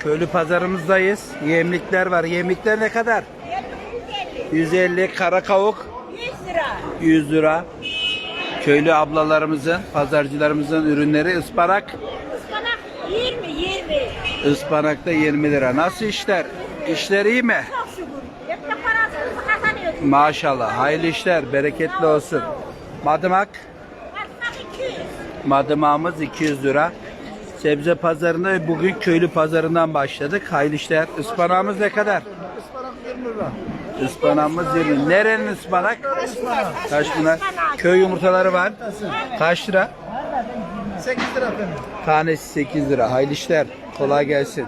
Köylü pazarımızdayız. Yemlikler var. Yemlikler ne kadar? 150 kara kavuk 100 lira. 100 lira. Köylü ablalarımızın, pazarcılarımızın ürünleri ıspanak. Ispanak 20 20. Ispanak da 20 lira. Nasıl işler? İşler iyi mi? Çok şükür. Hep de parasını kazanıyoruz. Maşallah. Hayırlı işler. Bereketli olsun. Madımak. Ispanak 200. Madımağımız 200 lira. Sebze pazarında bugün köylü pazarından başladık. Hayırlı işler. Ispanağımız ne kadar? Ispanak 20 lira. Ispanağımız 20. Nerenin ıspanak? Taşpınar. Köy yumurtaları var. Kaç lira? 8 lira efendim. Tanesi 8 lira. Hayırlı işler. Kolay gelsin.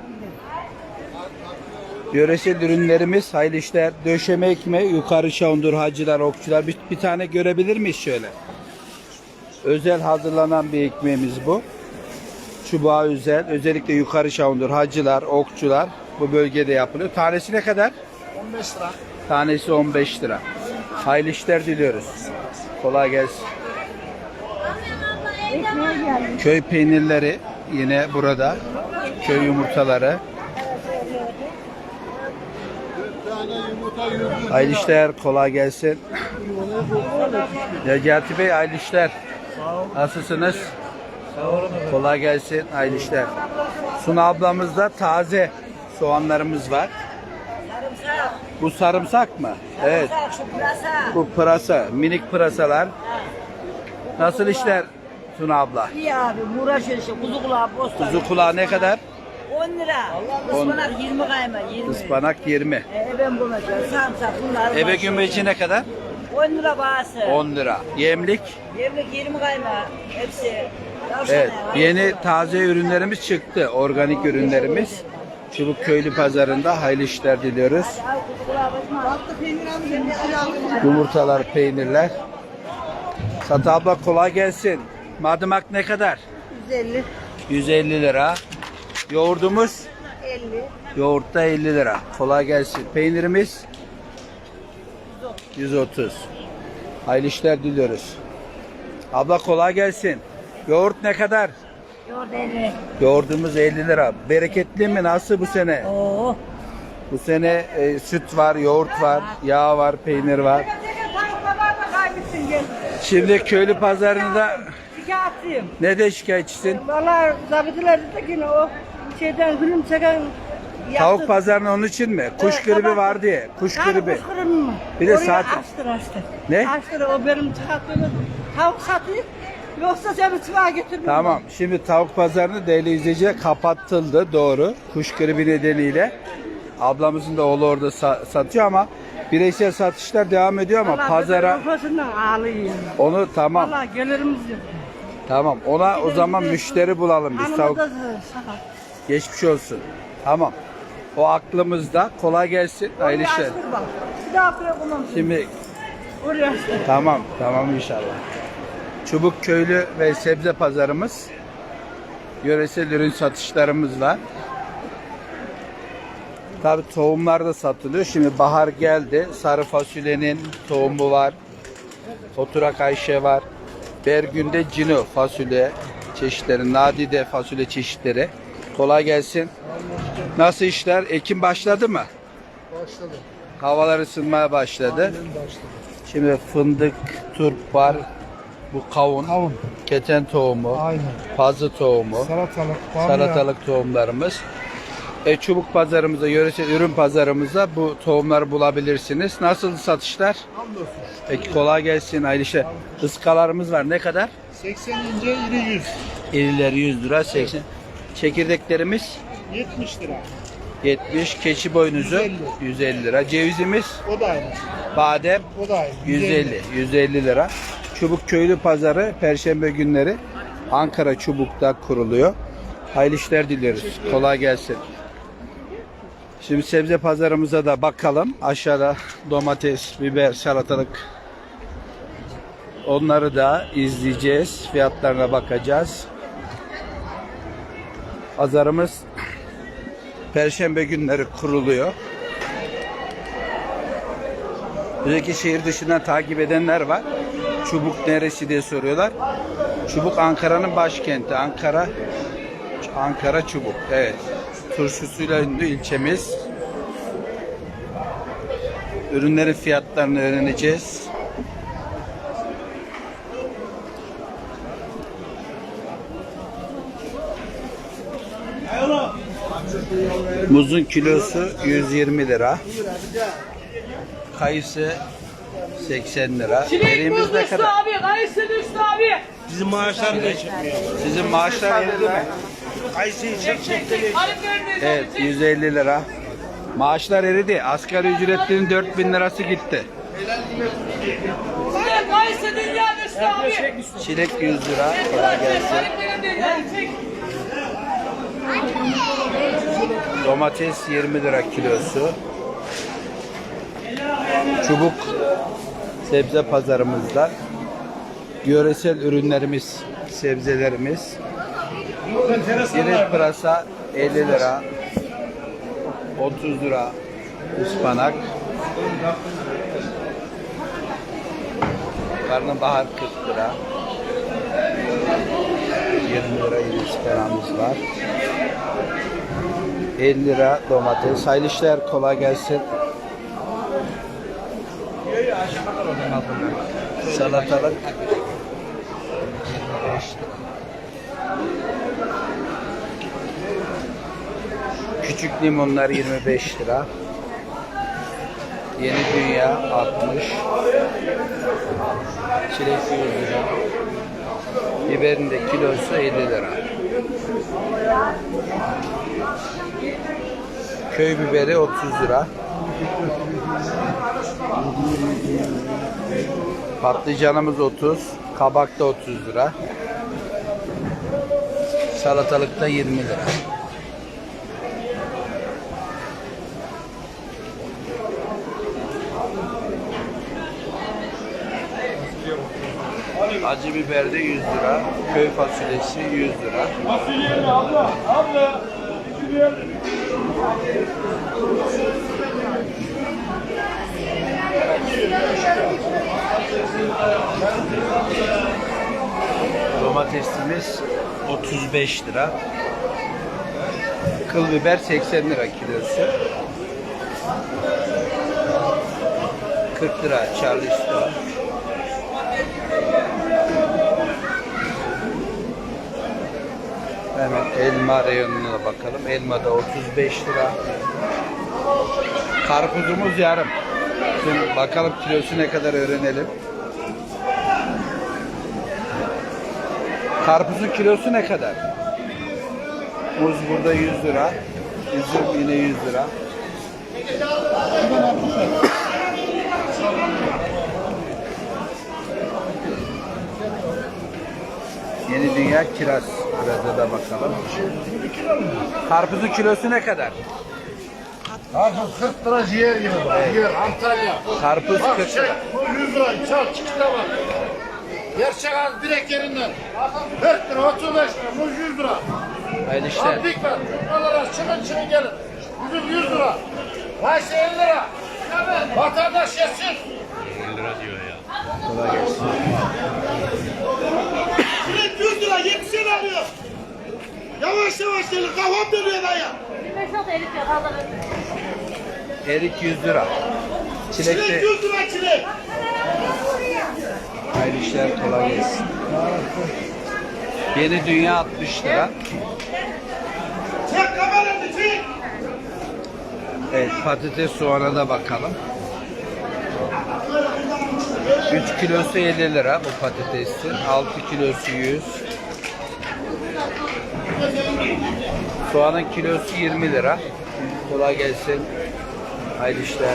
Yöresel ürünlerimiz hayırlı işler. Döşeme ekmeği, yukarı şaundur, hacılar, okçular. Bir, bir tane görebilir miyiz şöyle? Özel hazırlanan bir ekmeğimiz bu. Çubuğa özel. Özellikle yukarı şaundur, hacılar, okçular bu bölgede yapılıyor. Tanesi ne kadar? 15 lira. Tanesi 15 lira. Hayırlı işler diliyoruz. Kolay gelsin. Köy peynirleri yine burada. Köy yumurtaları. tane yumurta 100 lira. Hayırlı işler, kolay gelsin. Necati Bey, hayırlı işler. Nasılsınız? Kolay gelsin, hayırlı işler. Suna ablamızda taze soğanlarımız var. Bu sarımsak mı? Evet. Şu pırasa. Bu pırasa, minik pırasalar. Nasıl işler Suna abla? İyi abi. Uğraşıyor işte. Kuzu kulağı bostan. Kuzu kulağı ne kadar? 10 lira. Ispanak 20 kayma. 20. Ispanak 20. E, ben bulacağım. Sarımsak bunlar. Ebe gümbeci ne kadar? 10 lira bağısı. 10 lira. Yemlik. Yemlik 20 kayma. Hepsi. Evet. Yeni taze ürünlerimiz çıktı. Organik ürünlerimiz. Çubuk Köylü Pazarı'nda hayırlı işler diliyoruz. Yumurtalar, peynirler. Satı abla kolay gelsin. Madımak ne kadar? 150. 150 lira. Yoğurdumuz 50. yoğurtta 50 lira. Kolay gelsin. Peynirimiz 130. Hayırlı işler diliyoruz. Abla kolay gelsin. Yoğurt ne kadar? Yoğurt 50. Yoğurdumuz 50 lira. Bereketli mi? Nasıl bu sene? Oo. Bu sene e, süt var, yoğurt var, yağ var, peynir var. Şimdi köylü pazarında Şikayetçiyim. ne de şikayetçisin? Valla zabitiler dedi ki o şeyden gülüm çeken Tavuk pazarına onun için mi? Kuş gribi var diye. Kuş gribi. Kuş gribi mi? Bir de Oraya saat- Açtır açtır. Ne? Açtır o benim çıkarttığım tavuk satayım. Yoksa seni çıkağa getirmem. Tamam. Şimdi tavuk pazarını değerli izleyiciler kapatıldı. Doğru. Kuş gribi nedeniyle. Ablamızın da oğlu orada sa- satıyor ama bireysel satışlar devam ediyor ama Vallahi pazara ben kafasından ağlayayım. onu tamam. Valla gelirimiz yok. Tamam. Ona o zaman müşteri bulalım biz tavuk. da sakat. Geçmiş olsun. Tamam. O aklımızda. Kolay gelsin. Hayırlı işler. bak. Bir daha. Şimdi tamam. Tamam inşallah. Çubuk köylü ve sebze pazarımız. Yöresel ürün satışlarımız var. Tabi tohumlar da satılıyor. Şimdi bahar geldi. Sarı fasulyenin tohumu var. Oturak Ayşe var. Bergün'de cino fasulye çeşitleri, nadide fasulye çeşitleri. Kolay gelsin. Nasıl işler? Ekim başladı mı? Başladı. Havalar ısınmaya başladı. Başladı. Şimdi fındık, turp var. Bu kavun, Kavun. keten tohumu, Aynen. pazı tohumu, Salatalık. bamya. salatalık tohumlarımız. E, çubuk pazarımızda, yöresel ürün pazarımızda bu tohumları bulabilirsiniz. Nasıl satışlar? Hamdolsun. Peki kolay gelsin hayırlı işler. Iskalarımız var. Ne kadar? 80 ince iri 100. İrileri 100 lira, 80. Çekirdeklerimiz 70 lira. 70. Keçi boynuzu 150. 150 lira. Cevizimiz, O da aynı. badem O da aynı. 150, 150 lira. Çubuk Köylü Pazarı Perşembe günleri Ankara Çubuk'ta kuruluyor. Hayırlı işler diliyoruz. Kolay gelsin. Şimdi sebze pazarımıza da bakalım. Aşağıda domates, biber, salatalık onları da izleyeceğiz. Fiyatlarına bakacağız. Pazarımız Perşembe günleri kuruluyor. Özellikle şehir dışından takip edenler var. Çubuk neresi diye soruyorlar. Çubuk Ankara'nın başkenti. Ankara Ankara Çubuk. Evet. turşusuyla ünlü ilçemiz. Ürünlerin fiyatlarını öğreneceğiz. Muzun kilosu 120 lira. Kayısı 80 lira. Eriğimiz ne kadar? abi, kayısı düştü abi. Bizim maaşlar da çıkmıyor. Sizin maaşlar eridi mi? Kayısıyı çek çek Alıp veriniz Evet 150 lira. Maaşlar eridi. Asgari ücretlinin 4000 lirası gitti. Size kayısı dünya düştü abi. Çilek 100 lira. Kolay gelsin. Alıp verin dünya çek. Domates 20 lira kilosu. Çubuk sebze pazarımızda. Yöresel ürünlerimiz, sebzelerimiz. Girit pırasa 50 lira. 30 lira ıspanak. Karnabahar 40 lira. 20 lira ıspanağımız var. 50 lira domates. Hayırlı işler kolay gelsin. Salatalık 25 lira. Küçük limonlar 25 lira. Yeni dünya 60. Çilek 100 lira. Biberin de kilosu 50 lira. Köy biberi 30 lira. Patlıcanımız 30, kabak da 30 lira. Salatalık da 20 lira. Acı biber de 100 lira. Köy fasulyesi 100 lira. Domatesimiz 35 lira. Kıl biber 80 lira kilosu. 40 lira Charleston. Hemen elma reyonuna bakalım. Elma da 35 lira. Karpuzumuz yarım. Şimdi bakalım kilosu ne kadar öğrenelim. Karpuzun kilosu ne kadar? Muz burada 100 lira. Üzüm yine 100 lira. Yeni Dünya kiraz. Kiraza da bakalım. Karpuzun kilosu ne kadar? Karpuz 40 lira ciğer gibi bak. Ciğer Antalya. Karpuz Bak 40 şey lira. bu 100 lira. Çal çıktı bak. Gerçek az direkt yerinden. 40 lira 35 lira. Bu 100 lira. Hayırlı işler. Antik var. Buralara çıkın çıkın gelin. Üzüm 100 lira. Kayısı 50 lira. Vatandaş yesin. Kolay gelsin. Direkt 100 lira 70 lira alıyor. Yavaş yavaş gelin kafam dönüyor dayı. 25 oldu Elif ya fazla Erik 100 lira. Çilek de 100 lira çilek. hayırlı işler kolay gelsin. Yeni Dünya 60 lira. Çek kameranı çek. Evet patates soğana da bakalım. 3 kilosu 50 lira bu patatesin. 6 kilosu 100. Soğanın kilosu 20 lira. Kolay gelsin. Hayırlı işler.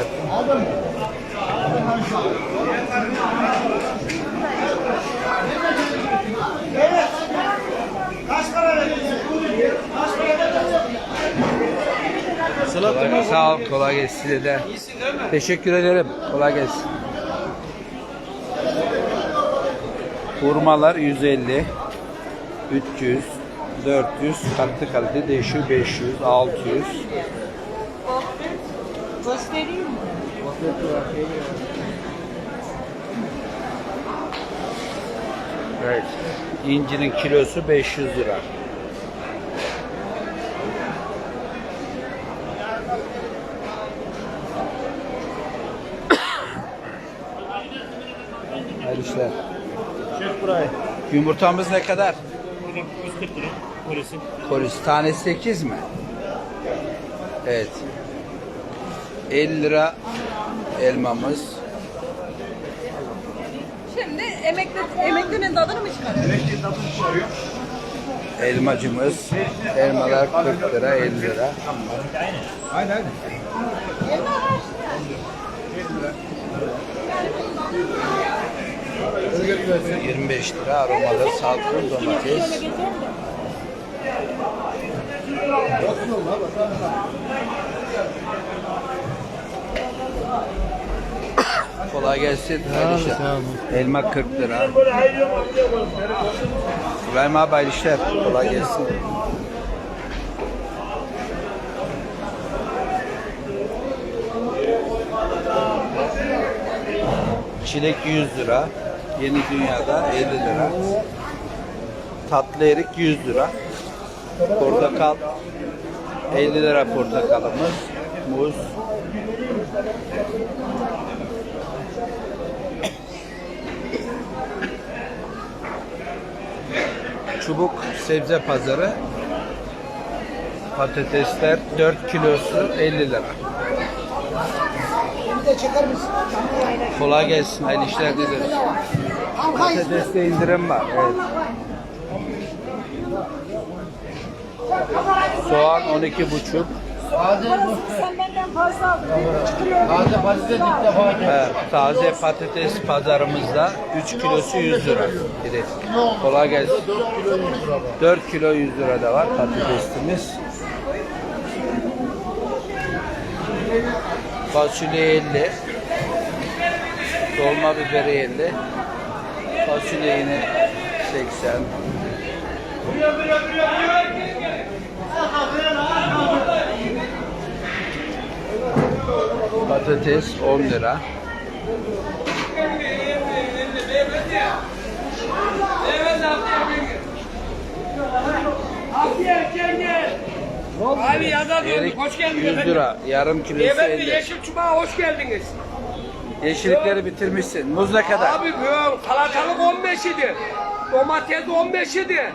Veriyorsun? Kaç para? Kolay, sağ ol, kolay gelsin size de. Teşekkür ederim. Kolay gelsin. Hurmalar 150, 300, 400, katlı kalite değişiyor 500, 600. Göstereyim mi? Evet. İncinin kilosu 500 lira. Hayırlı işler. Çek burayı. Yumurtamız ne kadar? 140 lira. Polisi. Koris tanesi 8 mi? Evet. 50 lira elmamız. Şimdi emekli, emeklinin tadını mı çıkarıyor? Elmacımız. Elmalar 40 lira 50 lira. Aynen. 25 lira aromalı salkım domates. Kolay gelsin. Hayırlı. Elma 40 lira. İbrahim abi hayırlı işler. Kolay gelsin. Çilek 100 lira. Yeni Dünya'da 50 lira. Tatlı erik 100 lira. Portakal 50 lira portakalımız. Muz Çubuk sebze pazarı. Patatesler 4 kilosu 50 lira. Kolay gelsin. Hayırlı işler dileriz. Patateste indirim var. Evet. Soğan 12 buçuk. Taze patates ilk defa. Evet, taze patates pazarımızda 3 kilosu 100 lira. Direkt. Kolay gelsin. 4 kilo 100 lira da var patatesimiz. Fasulye 50. Dolma biberi 50. Fasulye yine 80. Patates 10 lira. Abi yaza Erik döndük. Hoş geldiniz 100 efendim. lira. Yarım kilosu Beyefendi 50. Yeşil Çubuğa hoş geldiniz. Yeşillikleri bitirmişsin. Muz ne kadar? Abi bu salatalık 15 idi. Domates 15 idi.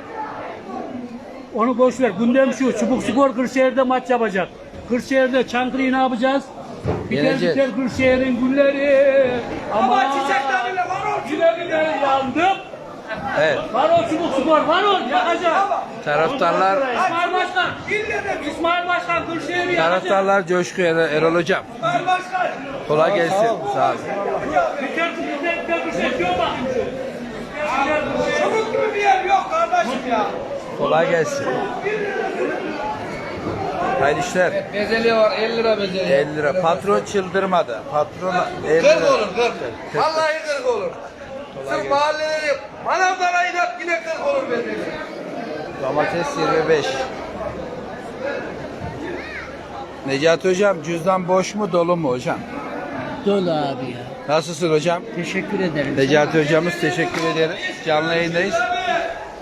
Onu boş ver. Gündem şu. Çubuk Spor Kırşehir'de maç yapacak. Kırşehir'de Çankırı'yı ne yapacağız? Biter biter Kırşehir'in gülleri. Ama Ama çiçeklerle var o güle güle yandım. Evet. Var o Çubuk Spor. Var o. Yakacak. Taraftarlar İsmail Başkan. İsmail Başkan Kırşehir'i yakacak. taraftarlar coşku Er- Erol hocam. Kolay gelsin. Sağ ol. Biter biter biter Kırşehir diyor bak. Çubuk gibi bir yer yok kardeşim ya. Kolay gelsin. Hayırlı işler. Bezelye var 50 lira bezelye. 50 lira. Patron çıldırmadı. Patron 50 40 lira. olur 40. Vallahi 40 olur. Sırf mahalleleri manavlara inat yine 40 olur bezelye. Domates 25. Necati hocam cüzdan boş mu dolu mu hocam? Dolu abi ya. Nasılsın hocam? Teşekkür ederim. Necati hocamız teşekkür ederiz. Canlı yayındayız.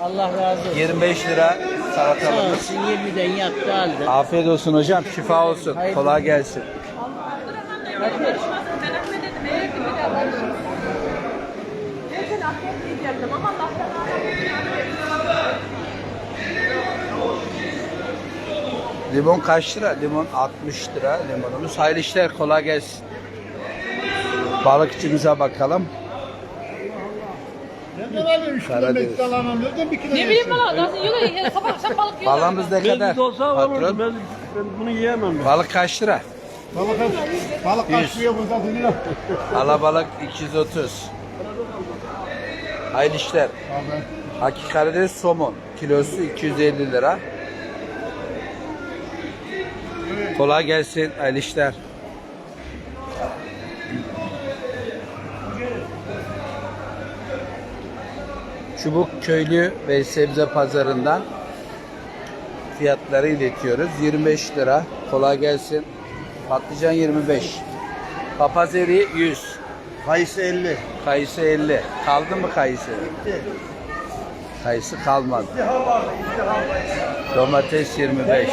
Allah razı olsun. 25 lira Sağ salatalımız. olsun 20'den yaptı aldı. Afiyet olsun hocam. Şifa olsun. Kolay gelsin. Limon kaç lira? Limon 60 lira limonumuz. Hayırlı işler kolay gelsin. Balıkçımıza bakalım. Karadeniz. Ne bileyim ben nasıl yiyorlar ya sabah sen balık yiyorlar. Balığımız ne kadar? Lezzet olsa olurdu. Patron. Ben, ben bunu yiyemem. ben. Balık kaç lira? Balık kaçmıyor burada lira. Alabalık 230. Hayırlı işler. Hakiki Karadeniz somon kilosu 250 lira. Kolay gelsin. Hayırlı işler. Çubuk köylü ve sebze pazarından fiyatları iletiyoruz. 25 lira. Kolay gelsin. Patlıcan 25. Papaz eriği 100. Kayısı 50. Kayısı 50. Kaldı mı kayısı? Kayısı kalmadı. Domates 25.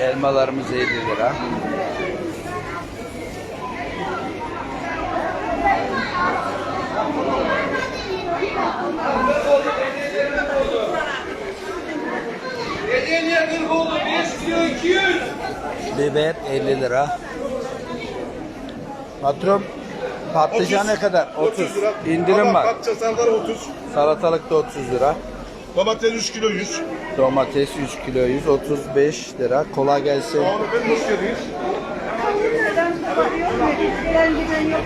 Elmalarımız 50 lira. Bedelye 40 oldu. 5 kilo 200. Biber 50 lira. Patron patlıcan ne kadar? 30. İndirim var. Patlıcan sallar 30. Salatalık da 30 lira. Domates 3 kilo 100. Domates 3 kilo 100 35 lira. Kolay gelsin. Onu ben hoş geldiniz. Gelen giden yok.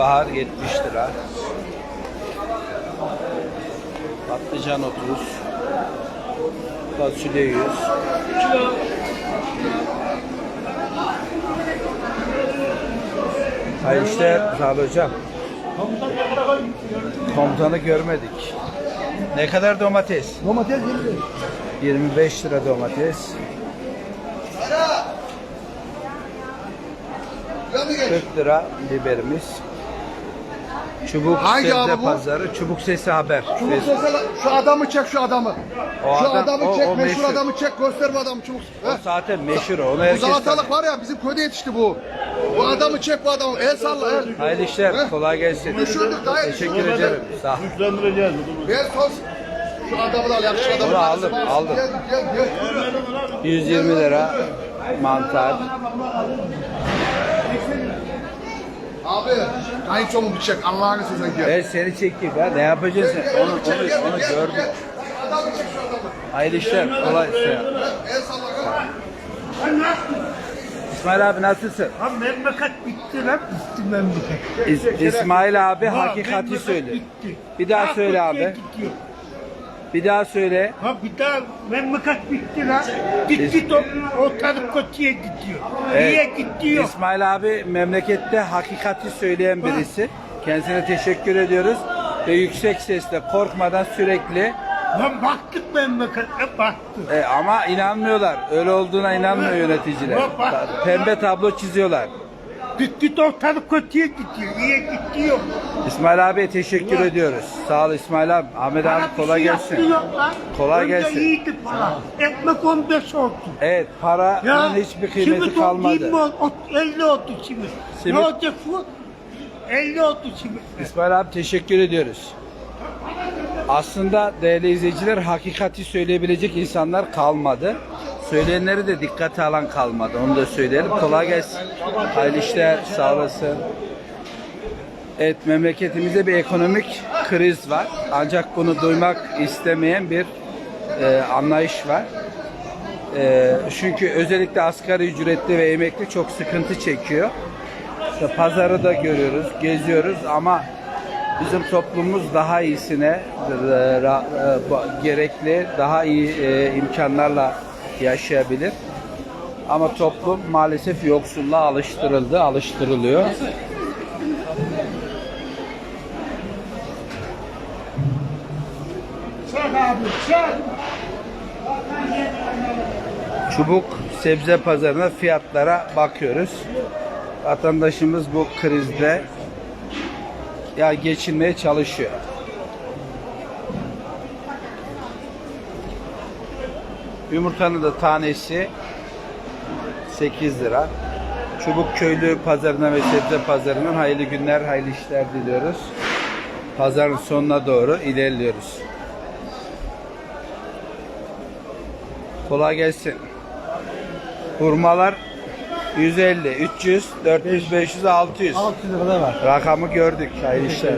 Karnabahar 70 lira. Patlıcan 30. Fasulye 100. Hayırlı işler sağ ol hocam. Komutanı görmedik. Ne kadar domates? Domates 20 25 lira domates. 40 lira biberimiz. Çubuk Hangi sebze abi bu? pazarı, çubuk sesi haber. Çubuk Fes- sesle şu adamı çek şu adamı. O şu adam- adamı o- çek o meşhur, meşhur. adamı çek göster bu adamı çubuk. O Heh. zaten meşhur o. Onu Bu herkes salatalık tanır. var ya bizim köyde yetişti bu. Bu adamı çek bu adamı. El salla el. Hayırlı işler, Heh. kolay gelsin. Meşhurduk daha Teşekkür ederim. Sağ ol. Güçlendireceğiz. Ver sos. Şu adamı da al yakışıklı adamı. Onu aldım, aldım. Gel gel gel. 120 lira mantar. Abi kayınçomu bir çek Allah'ını seversen gel. Ben seni çekeyim ha. Ne yapacaksın? Onu, onu, onu gördüm. gel. Adamı çek şu adamı. Hayırlı işler, kolay gelsin. El salla. İsmail abi nasılsın? Abi memleket bitti lan. Bitti memleket. İs- İsmail abi Ha, hakikati bitti. Bir daha Ha, söyle abi. gidiyor. Bir daha söyle. Ha bir daha memleket bitti lan. Gitti de ortalık kötüye gidiyor. Niye gidiyor? İsmail abi memlekette hakikati söyleyen birisi. Kendisine teşekkür ediyoruz. Ve yüksek sesle korkmadan sürekli Lan baktık memlekete baktık. e, ama inanmıyorlar. Öyle olduğuna inanmıyor yöneticiler. Pembe tablo çiziyorlar. Gitti ortalık kötüye gidiyor. Niye gidiyor? İsmail abiye teşekkür ediyoruz. Sağ ol İsmail abi. Ahmet abi Bana bir kolay şey gelsin. yok lan. Kolay Önce gelsin. iyiydi para. Ekmek 15 oldu. Evet paranın hiçbir kıymeti simit oldu, kalmadı. 20 oldu, ot- 50 oldu simit. Simit- Ne olacak bu? 50 oldu simit. İsmail abi teşekkür ediyoruz. Aslında değerli izleyiciler hakikati söyleyebilecek insanlar kalmadı. Söyleyenleri de dikkate alan kalmadı. Onu da söyleyelim. Kolay gelsin. Hayırlı işler. Sağ olasın. Evet memleketimizde bir ekonomik kriz var. Ancak bunu duymak istemeyen bir e, anlayış var. E, çünkü özellikle asgari ücretli ve emekli çok sıkıntı çekiyor. İşte pazarı da görüyoruz, geziyoruz ama bizim toplumumuz daha iyisine e, e, gerekli, daha iyi e, imkanlarla yaşayabilir. Ama toplum maalesef yoksulluğa alıştırıldı, alıştırılıyor. Çubuk sebze pazarına fiyatlara bakıyoruz. Vatandaşımız bu krizde ya geçinmeye çalışıyor. Yumurtanın da tanesi 8 lira. Çubuk köylü pazarına ve sebze pazarından hayırlı günler, hayırlı işler diliyoruz. Pazarın sonuna doğru ilerliyoruz. Kolay gelsin. Hurmalar 150, 300, 400, 500, 600. 600 lira da var. Rakamı gördük. Hayırlı işler.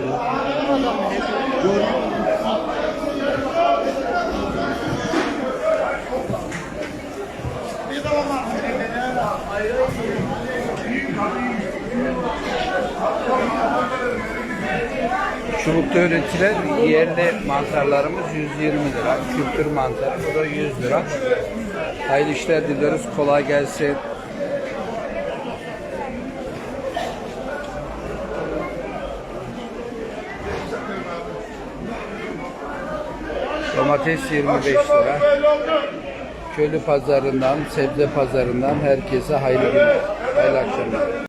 Üretilen yerli mantarlarımız 120 lira. Kültür mantarı bu da 100 lira. Hayırlı işler diliyoruz. Kolay gelsin. Domates 25 lira. Köylü pazarından, sebze pazarından herkese hayırlı günler. Hayırlı akşamlar.